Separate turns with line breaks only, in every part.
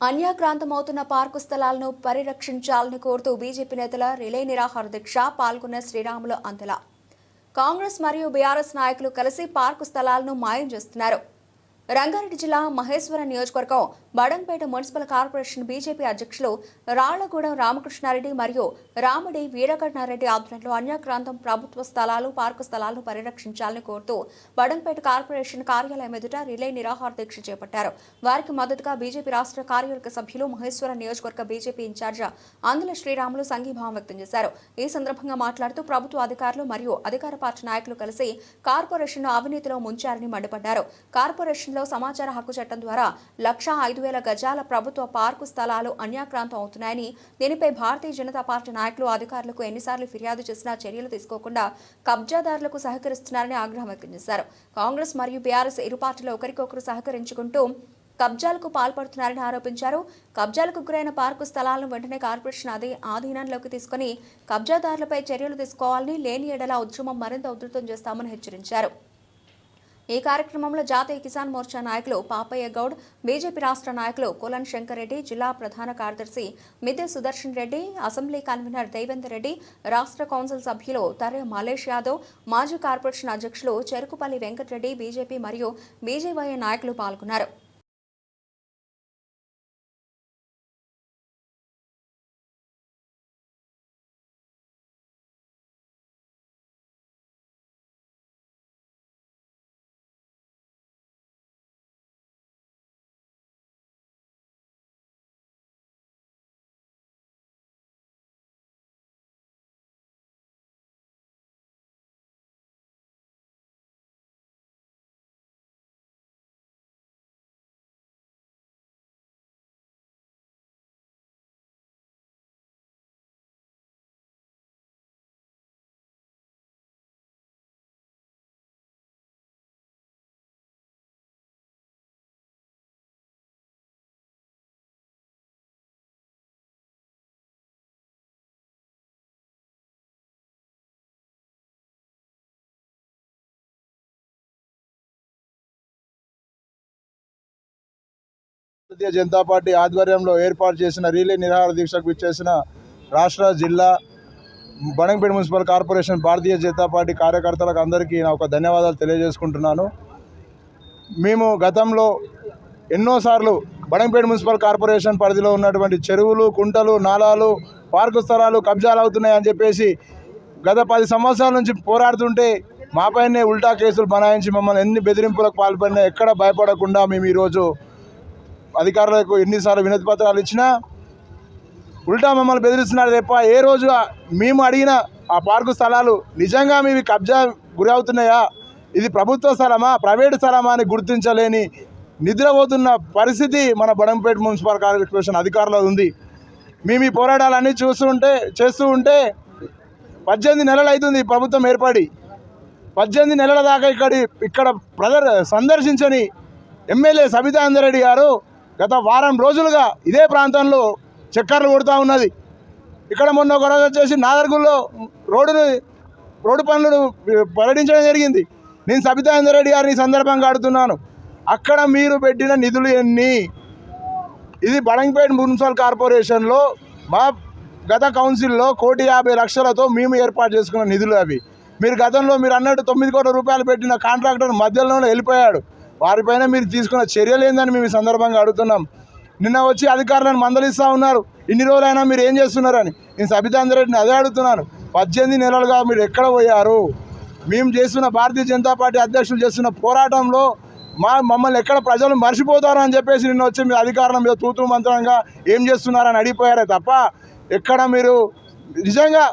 అన్యాక్రాంతమవుతున్న park స్థలాలను పరిరక్షించాలని కోరుతూ BJP నేతల రిలే నిరాహార దీక్ష పాల్గొన్న శ్రీరాములు అంతలా. కాంగ్రెస్ మరియు బీఆర్ఎస్ నాయకులు కలిసి పార్కు స్థలాలను మాయం చేస్తున్నారు. రంగారెడ్డి జిల్లా మహేశ్వరం నియోజకవర్గం బడంపేట మున్సిపల్ కార్పొరేషన్ బీజేపీ అధ్యక్షులు రాళ్ళగూడెం రామకృష్ణారెడ్డి మరియు రాముడి వీరకృష్ణారెడ్డి ఆధ్వర్యంలో అన్యక్రాంతం ప్రభుత్వ స్థలాలు పార్కు స్థలాలను పరిరక్షించాలని కోరుతూ బడంపేట కార్పొరేషన్ కార్యాలయం ఎదుట రిలే నిరాహార దీక్ష చేపట్టారు. వారికి మద్దతుగా బీజేపీ రాష్ట్ర కార్యవర్గ సభ్యులు మహేశ్వరం నియోజకవర్గ బీజేపీ ఇన్ఛార్జ్ ఆంధ్ర శ్రీరాములు సంఘీభావం వ్యక్తం చేశారు. ఈ సందర్భంగా మాట్లాడుతూ ప్రభుత్వ అధికారులు మరియు అధికార పార్టీ నాయకులు కలిసి కార్పొరేషన్ను అవినీతిలో ముంచారని మండిపడ్డారు. కార్పొరేషన్ కార్పొరేషన్లో సమాచార హక్కు చట్టం ద్వారా లక్షా ఐదు వేల గజాల ప్రభుత్వ పార్కు స్థలాలు అన్యాక్రాంతం అవుతున్నాయని దీనిపై భారతీయ జనతా పార్టీ నాయకులు అధికారులకు ఎన్నిసార్లు ఫిర్యాదు చేసినా చర్యలు తీసుకోకుండా కబ్జాదారులకు సహకరిస్తున్నారని ఆగ్రహం వ్యక్తం చేశారు. కాంగ్రెస్ మరియు బీఆర్ఎస్ ఇరు పార్టీలు ఒకరికొకరు సహకరించుకుంటూ కబ్జాలకు పాల్పడుతున్నారని ఆరోపించారు. కబ్జాలకు గురైన పార్కు స్థలాలను వెంటనే కార్పొరేషన్ అదే ఆధీనంలోకి తీసుకుని కబ్జాదారులపై చర్యలు తీసుకోవాలని లేని ఎడల ఉద్యమం మరింత ఉధృతం చేస్తామని హెచ్చరించారు. ఈ కార్యక్రమంలో జాతీయ కిసాన్ మోర్చా నాయకులు పాపయ్య గౌడ్ బీజేపీ రాష్ట్ర నాయకులు కులన్ శంకర్ రెడ్డి జిల్లా ప్రధాన కార్యదర్శి మిద్దె సుదర్శన్ రెడ్డి అసెంబ్లీ కన్వీనర్ దేవేందర్ రెడ్డి రాష్ట్ర కౌన్సిల్ సభ్యులు తరే మలేష్ యాదవ్ మాజీ కార్పొరేషన్ అధ్యక్షులు చెరుకుపల్లి వెంకటరెడ్డి బీజేపీ మరియు బీజేవై నాయకులు పాల్గొన్నారు.
భారతీయ జనతా పార్టీ ఆధ్వర్యంలో ఏర్పాటు చేసిన రీలే నిరాహార దీక్షకు విచ్చేసిన రాష్ట్ర జిల్లా Badangpet municipal corporation Bharatiya Janata party కార్యకర్తలకు అందరికీ నా ఒక ధన్యవాదాలు తెలియజేసుకుంటున్నాను. మేము గతంలో ఎన్నోసార్లు బడంగపేట మున్సిపల్ కార్పొరేషన్ పరిధిలో ఉన్నటువంటి చెరువులు కుంటలు నాలాలు పార్కు స్థలాలు కబ్జాలు అవుతున్నాయని చెప్పేసి గత పది సంవత్సరాల నుంచి పోరాడుతుంటే మాపైనే ఉల్టా కేసులు బనాయించి మమ్మల్ని ఎన్ని బెదిరింపులకు పాల్పడినా ఎక్కడ భయపడకుండా మేము ఈరోజు అధికారులకు ఎన్నిసార్లు వినతి పత్రాలు ఇచ్చినా ఉల్టా మమ్మల్ని బెదిరిస్తున్నారు తప్ప ఏ రోజు మేము అడిగిన ఆ పార్కు స్థలాలు నిజంగా మీవి కబ్జా గురి అవుతున్నాయా ఇది ప్రభుత్వ స్థలమా ప్రైవేట్ స్థలమా అని గుర్తించలేని నిద్రపోతున్న పరిస్థితి మన బడంపేట మున్సిపల్ కార్పొరేషన్ అధికారులు ఉంది. మేము ఈ పోరాటాలన్నీ చూస్తుంటే చేస్తూ ఉంటే పద్దెనిమిది నెలలు అవుతుంది ప్రభుత్వం ఏర్పడి. పద్దెనిమిది నెలల దాకా ఇక్కడ ఇక్కడ ప్రదర్ సందర్శించని ఎమ్మెల్యే సబితా అందరెడ్డి గారు గత వారం రోజులుగా ఇదే ప్రాంతంలో చక్కర్లు కొడుతూ ఉన్నది. ఇక్కడ మొన్న ఒక రోజు వచ్చేసి నాదర్గుల్లో రోడ్డును రోడ్డు పనులను పర్యటించడం జరిగింది. నేను సబితా రెడ్డి గారిని సందర్భంగా అడుగుతున్నాను. అక్కడ మీరు పెట్టిన నిధులు ఎన్ని? ఇది బడంగపేట మున్సిపల్ కార్పొరేషన్లో మా గత కౌన్సిల్లో కోటి యాభై లక్షలతో మేము ఏర్పాటు చేసుకున్న నిధులు అవి. మీరు గతంలో మీరు అన్నట్టు తొమ్మిది కోట్ల రూపాయలు పెట్టిన కాంట్రాక్టర్ మధ్యలోనే వెళ్ళిపోయాడు. వారిపైన మీరు తీసుకున్న చర్యలు ఏందని మేము ఈ సందర్భంగా అడుగుతున్నాం. నిన్న వచ్చి అధికారులను మందలిస్తూ ఉన్నారు. ఇన్ని రోజులైనా మీరు ఏం చేస్తున్నారని. నేను సబితాంధ్రెడ్డిని అదే అడుగుతున్నాను. పద్దెనిమిది నెలలుగా మీరు ఎక్కడ పోయారు? మేము చేస్తున్న భారతీయ జనతా పార్టీ అధ్యక్షులు చేస్తున్న పోరాటంలో మా మమ్మల్ని ఎక్కడ ప్రజలు మర్చిపోతారు అని చెప్పేసి నిన్న వచ్చి మీ అధికారుల మీద తూతూ మంత్రంగా ఏం చేస్తున్నారని అడిగిపోయారే తప్ప ఎక్కడ మీరు నిజంగా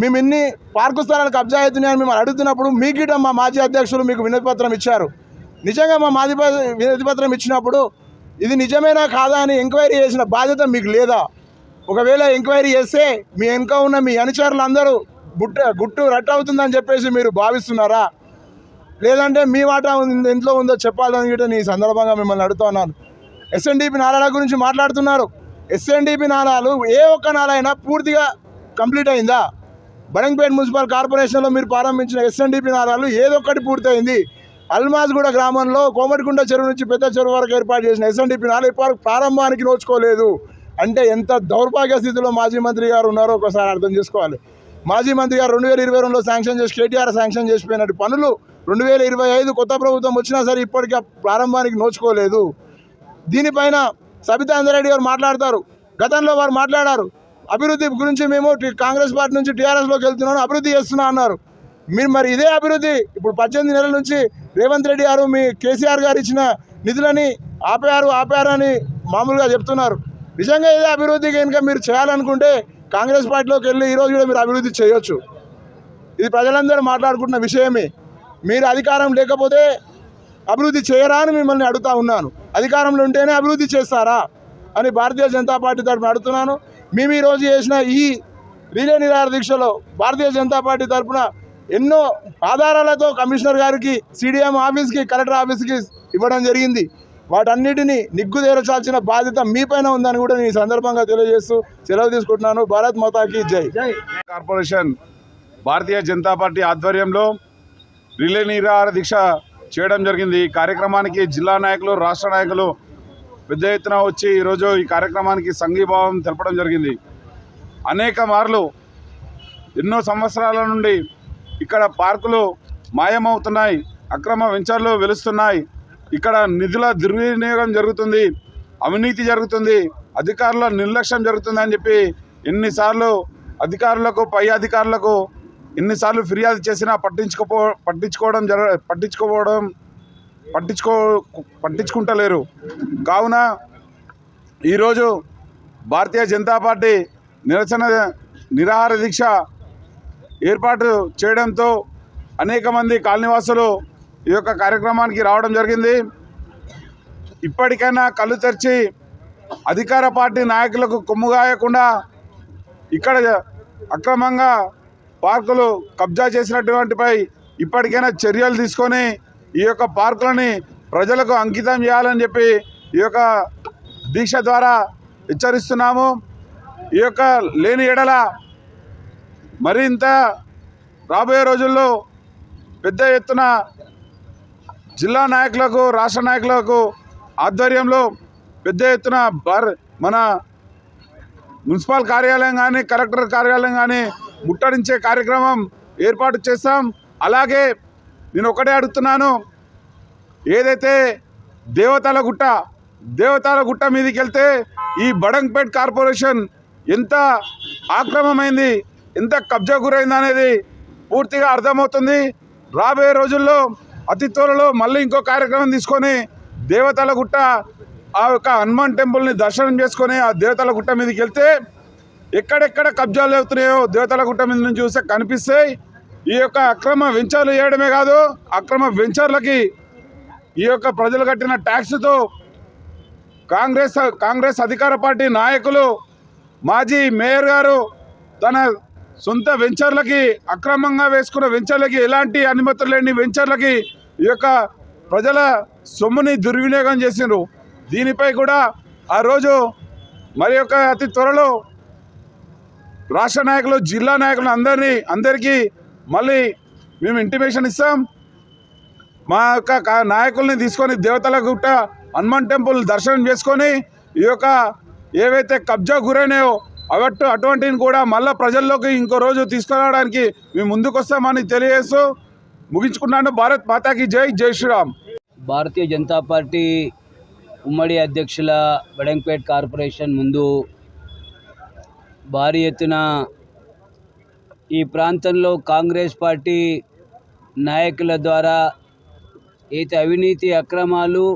మేము ఇన్ని పార్కు స్థలాలు కబ్జా అవుతున్నాయని మేము అడుగుతున్నప్పుడు మీకిట మా మాజీ అధ్యక్షులు మీకు వినతిపత్రం ఇచ్చారు. నిజంగా మా మాజీ వినతిపత్రం ఇచ్చినప్పుడు ఇది నిజమేనా కాదా అని ఎంక్వైరీ చేసిన బాధ్యత మీకు లేదా? ఒకవేళ ఎంక్వైరీ చేస్తే మీ వెనుక ఉన్న మీ అనుచరులందరూ బుట్ట గుట్ట గుట్టు రట్టు అవుతుందని చెప్పేసి మీరు భావిస్తున్నారా? లేదంటే మీ వాటా ఉంది- ఉందో చెప్పాలని కూడా నీ సందర్భంగా మిమ్మల్ని అడుగుతున్నాను ఎస్ఎన్డిపి నాలాల గురించి మాట్లాడుతున్నారు. ఎస్ఎన్డిపి నాలాలు ఏ ఒక్క నాలైనా పూర్తిగా కంప్లీట్ అయిందా? బడంగపేట మున్సిపల్ కార్పొరేషన్లో మీరు ప్రారంభించిన ఎస్ఎన్డిపి నాలాలు ఏదొక్కటి పూర్తయింది. అల్మాజ్గూడ గ్రామంలో కోమటికుంట చెరువు నుంచి పెద్ద చెరువు వరకు ఏర్పాటు చేసిన ఎస్ఎన్డిపి నాలుగు పార్క్ ప్రారంభానికి నోచుకోలేదు. అంటే ఎంత దౌర్భాగ్య స్థితిలో మాజీ మంత్రి గారు ఉన్నారో ఒకసారి అర్థం చేసుకోవాలి. మాజీ మంత్రి గారు రెండు వేల ఇరవై రెండులో శాంక్షన్ చేసి కేటీఆర్ శాంక్షన్ చేసిపోయినట్టు పనులు రెండు వేల ఇరవై ఐదు కొత్త ప్రభుత్వం వచ్చినా సరే ఇప్పటికీ ప్రారంభానికి నోచుకోలేదు. దీనిపైన సబితా రెడ్డి గారు మాట్లాడతారు. గతంలో వారు మాట్లాడారు. అభివృద్ధి గురించి మేము కాంగ్రెస్ పార్టీ నుంచి టీఆర్ఎస్లోకి వెళ్తున్నాను అభివృద్ధి చేస్తున్నా అన్నారు. మీరు మరి ఇదే అభివృద్ధి ఇప్పుడు పద్దెనిమిది నెలల నుంచి రేవంత్ రెడ్డి గారు మీ కేసీఆర్ గారు ఇచ్చిన నిధులని ఆపారు ఆపారు అని మామూలుగా చెప్తున్నారు. నిజంగా ఇదే అభివృద్ధి కనుక మీరు చేయాలనుకుంటే కాంగ్రెస్ పార్టీలోకి వెళ్ళి ఈరోజు కూడా మీరు అభివృద్ధి చేయొచ్చు. ఇది ప్రజలందరూ మాట్లాడుకుంటున్న విషయమే. మీరు అధికారం లేకపోతే అభివృద్ధి చేయరా అని మిమ్మల్ని అడుగుతా ఉన్నాను. అధికారంలో ఉంటేనే అభివృద్ధి చేస్తారా అని భారతీయ జనతా పార్టీ తరఫున అడుగుతున్నాను. మేము ఈరోజు చేసిన ఈ రిలే నిరాహార దీక్షలో భారతీయ జనతా పార్టీ తరఫున ఎన్నో ఆధారాలతో కమిషనర్ గారికి సిడిఎం ఆఫీస్కి కలెక్టర్ ఆఫీస్కి ఇవ్వడం జరిగింది. వాటన్నిటిని నిగ్గు తీర్చాల్సిన బాధ్యత మీపైన ఉందని కూడా నేను ఈ సందర్భంగా తెలియజేస్తూ సెలవు తీసుకుంటున్నాను. భారత్ మాతాకి జై.
కార్పొరేషన్ భారతీయ జనతా పార్టీ ఆధ్వర్యంలో రిలే నిరాహార దీక్ష చేయడం జరిగింది. ఈ కార్యక్రమానికి జిల్లా నాయకులు రాష్ట్ర నాయకులు పెద్ద ఎత్తున వచ్చి ఈరోజు ఈ కార్యక్రమానికి సంఘీభావం తెలపడం జరిగింది. అనేక మార్లు ఎన్నో సంవత్సరాల నుండి ఇక్కడ పార్కులు మాయమవుతున్నాయి అక్రమ వెంచర్లు వెలుస్తున్నాయి. ఇక్కడ నిధుల దుర్వినియోగం జరుగుతుంది అవినీతి జరుగుతుంది అధికారుల నిర్లక్ష్యం జరుగుతుంది అని చెప్పి ఎన్నిసార్లు అధికారులకు పై అధికారులకు ఎన్నిసార్లు ఫిర్యాదు చేసినా పట్టించుకోపో పట్టించుకోవడం జర పట్టించుకోవడం పట్టించుకో పట్టించుకుంటలేరు. కావున ఈరోజు భారతీయ జనతా పార్టీ నిరసన నిరాహార దీక్ష ఏర్పాటు చేయడంతో అనేక మంది కాలనీవాసులు ఈ యొక్క కార్యక్రమానికి రావడం జరిగింది. ఇప్పటికైనా కళ్ళు తెరిచి అధికార పార్టీ నాయకులకు కొమ్ముగాయకుండా ఇక్కడ అక్రమంగా పార్కులు కబ్జా చేసినటువంటిపై ఇప్పటికైనా చర్యలు తీసుకొని ఈ యొక్క పార్కులని ప్రజలకు అంకితం చేయాలని చెప్పి ఈ యొక్క దీక్ష ద్వారా హెచ్చరిస్తున్నాము. ఈ యొక్క లేని ఎడల మరింత రాబోయే రోజుల్లో పెద్ద ఎత్తున జిల్లా నాయకులకు రాష్ట్ర నాయకులకు ఆధ్వర్యంలో పెద్ద ఎత్తున మన మున్సిపల్ కార్యాలయం కానీ కలెక్టర్ కార్యాలయం కానీ ముట్టడించే కార్యక్రమం ఏర్పాటు చేస్తాం. అలాగే నేను ఒకటే అడుగుతున్నాను. ఏదైతే దేవతల గుట్ట దేవతల గుట్ట మీదకి వెళ్తే ఈ బడంగ్పేట్ కార్పొరేషన్ ఎంత ఆక్రమమైంది ఎంత కబ్జా గురైంది అనేది పూర్తిగా అర్థమవుతుంది. రాబోయే రోజుల్లో అతి త్వరలో మళ్ళీ ఇంకో కార్యక్రమం తీసుకొని దేవతల గుట్ట ఆ యొక్క హనుమాన్ టెంపుల్ని దర్శనం చేసుకొని ఆ దేవతల గుట్ట మీదకి వెళ్తే ఎక్కడెక్కడ కబ్జాలు అవుతున్నాయో దేవతల గుట్ట మీద నుంచి చూస్తే కనిపిస్తాయి ఈ యొక్క అక్రమ వెంచర్లు వేయడమే కాదు అక్రమ వెంచర్లకి ఈ యొక్క ప్రజలు కట్టిన ట్యాక్స్తో కాంగ్రెస్ కాంగ్రెస్ అధికార పార్టీ నాయకులు మాజీ మేయర్ గారు తన సొంత వెంచర్లకి అక్రమంగా వేసుకున్న వెంచర్లకి ఎలాంటి అనుమతులు లేని వెంచర్లకి ఈ యొక్క ప్రజల సొమ్ముని దుర్వినియోగం చేసిండ్రు. దీనిపై కూడా ఆ రోజు మరి యొక్క అతి త్వరలో రాష్ట్ర నాయకులు జిల్లా నాయకులు అందరినీ అందరికీ మళ్ళీ మేము ఇంటిమేషన్ ఇస్తాం. మా యొక్క నాయకుల్ని తీసుకొని దేవతల గుట్ట హనుమాన్ టెంపుల్ దర్శనం చేసుకొని ఈ యొక్క ఏవైతే కబ్జా గురైనాయో అవట్టు అటువంటివి కూడా మళ్ళీ ప్రజల్లోకి ఇంకో రోజు తీసుకురావడానికి మేము ముందుకొస్తామని తెలియజేస్తూ ముగించుకున్నాను భారత్ మాతాకి జై జై శ్రీరామ్.
భారతీయ జనతా పార్టీ ఉమ్మడి అధ్యక్షుల బడంపేట్ కార్పొరేషన్ ముందు భారీ ఎత్తున ఈ ప్రాంతంలో కాంగ్రెస్ పార్టీ నాయకుల ద్వారా అయితే అవినీతి అక్రమాలు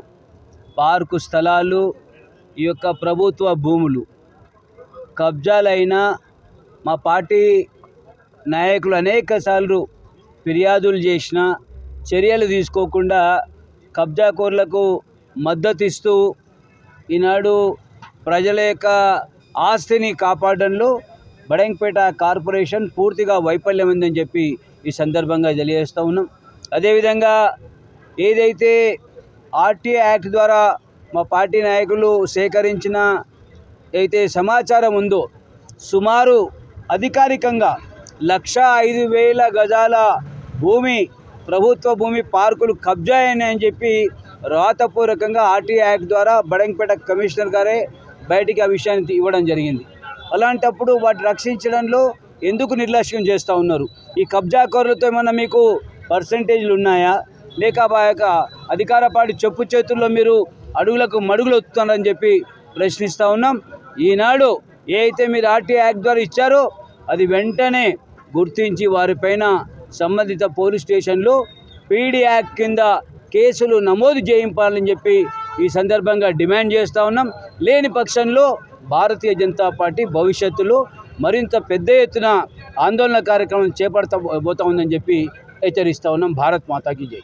పార్కు స్థలాలు ఈ యొక్క ప్రభుత్వ భూములు కబ్జాలైన మా పార్టీ నాయకులు అనేక సార్లు ఫిర్యాదులు చేసిన చర్యలు తీసుకోకుండా కబ్జాకోర్లకు మద్దతు ఇస్తూ ఈనాడు ప్రజల యొక్క ఆస్తిని కాపాడడంలో బడంగపేట కార్పొరేషన్ పూర్తిగా వైఫల్యం ఉందని చెప్పి ఈ సందర్భంగా తెలియజేస్తూ ఉన్నాం. అదేవిధంగా ఏదైతే ఆర్టీ యాక్ట్ ద్వారా మా పార్టీ నాయకులు సేకరించిన అయితే సమాచారం ఉందో సుమారు అధికారికంగా లక్ష ఐదు వేల గజాల భూమి ప్రభుత్వ భూమి పార్కులు కబ్జా అని చెప్పి రాతపూర్వకంగా ఆర్టీ యాక్ట్ ద్వారా బడంపేట కమిషనర్ గారే బయటికి ఆ విషయాన్ని ఇవ్వడం జరిగింది. అలాంటప్పుడు వాటిని రక్షించడంలో ఎందుకు నిర్లక్ష్యం చేస్తూ ఉన్నారు? ఈ కబ్జాకారులతో ఏమన్నా మీకు పర్సంటేజ్లు ఉన్నాయా? లేక ఆ యొక్క అధికార పార్టీ చెప్పు చేతుల్లో మీరు అడుగులకు మడుగులు వస్తున్నారని చెప్పి ప్రశ్నిస్తూ ఉన్నాం. ఈనాడు ఏ అయితే మీరు ఆర్టీఐ యాక్ట్ ద్వారా ఇచ్చారో అది వెంటనే గుర్తించి వారిపైన సంబంధిత పోలీస్ స్టేషన్లు పీడీ యాక్ట్ కింద కేసులు నమోదు చేయింపాలని చెప్పి ఈ సందర్భంగా డిమాండ్ చేస్తూ ఉన్నాం. లేని పక్షంలో భారతీయ జనతా పార్టీ భవిష్యత్తులో మరింత పెద్ద ఎత్తున ఆందోళన కార్యక్రమం చేపడతా పోతా ఉందని చెప్పి హెచ్చరిస్తూ ఉన్నాం. భారత్ మాతాకి జై.